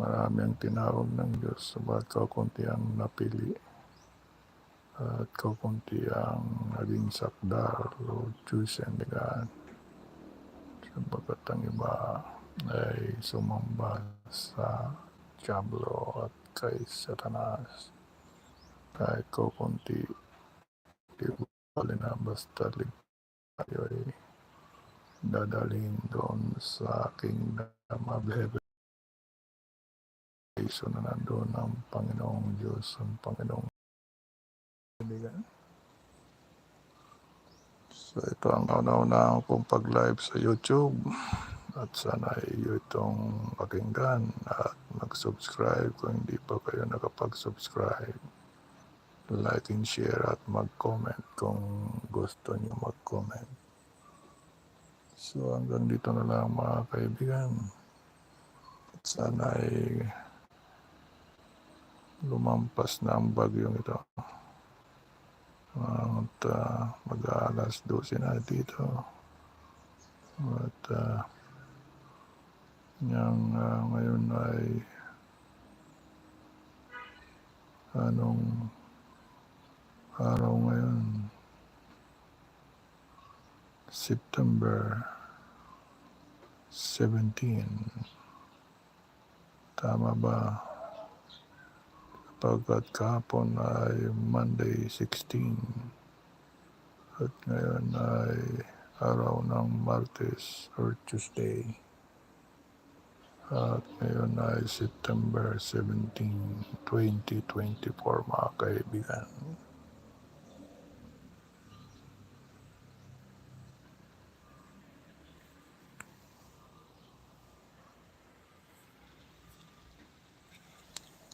Marami ang tinawag ng Diyos, sabat kakunti ang napili. At kakunti ang naging sakdal o chosen ni God. Sabagat ang iba ay sumamba sa Diablo at kay Satanas. Kahit kakunti, di bali na basta lig tayo ay dadalhin doon sa kingdom of heaven. So na nandoon ang Panginoong Diyos, ang Panginoong kaibigan. So ito ang kauna-una kong pag-live sa YouTube. At sana iyo itong pakinggan at mag-subscribe kung hindi pa kayo nakapag-subscribe. Like and share at mag-comment kung gusto niyo mag-comment. So hanggang dito na lang mga kaibigan. At sana ay lumampas na ang bagyong ito. At uh, mag-aalas 12 na dito. At uh, yung uh, ngayon ay anong araw ngayon? September 17. Tama ba? Pagkat kahapon ay Monday 16 at ngayon ay araw ng Martes or Tuesday. At ngayon ay September 17, 2024 mga kaibigan.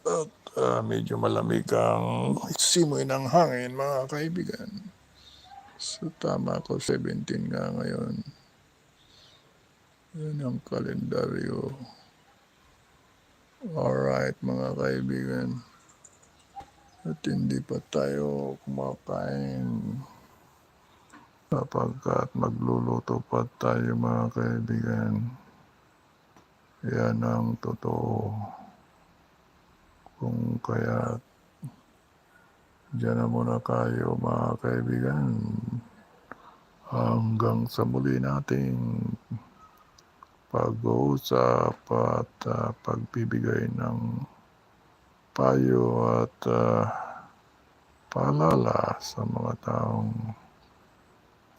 At ah, medyo malamig ang simoy ng hangin mga kaibigan. So tama ko 17 nga ngayon. Yan ang kalendaryo. Alright mga kaibigan. At hindi pa tayo kumakain. Sapagkat magluluto pa tayo mga kaibigan. Yan ang totoo. Kung kaya Diyan na muna kayo mga kaibigan. Hanggang sa muli nating pag-uusap at uh, pagbibigay ng payo at uh, paalala sa mga taong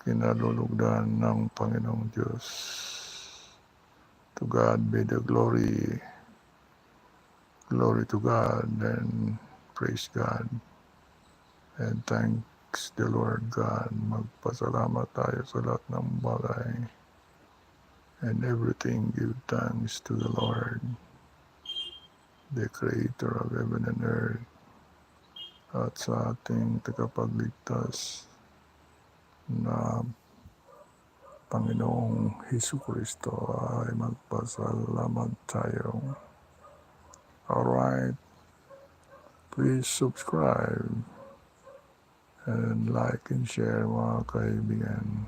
kinalulugdan ng Panginoong Diyos. To God be the glory. Glory to God and praise God. And thanks the Lord God. Magpasalamat tayo sa lahat ng bagay. And everything give thanks to the Lord, the Creator of heaven and earth. At sa ating tagapagligtas na Panginoong Hesus Kristo ay magpasalamat tayo. Alright. Please subscribe and like and share mga kaibigan.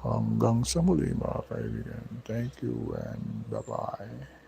Hanggang sa muli mga kaibigan. Thank you and bye-bye.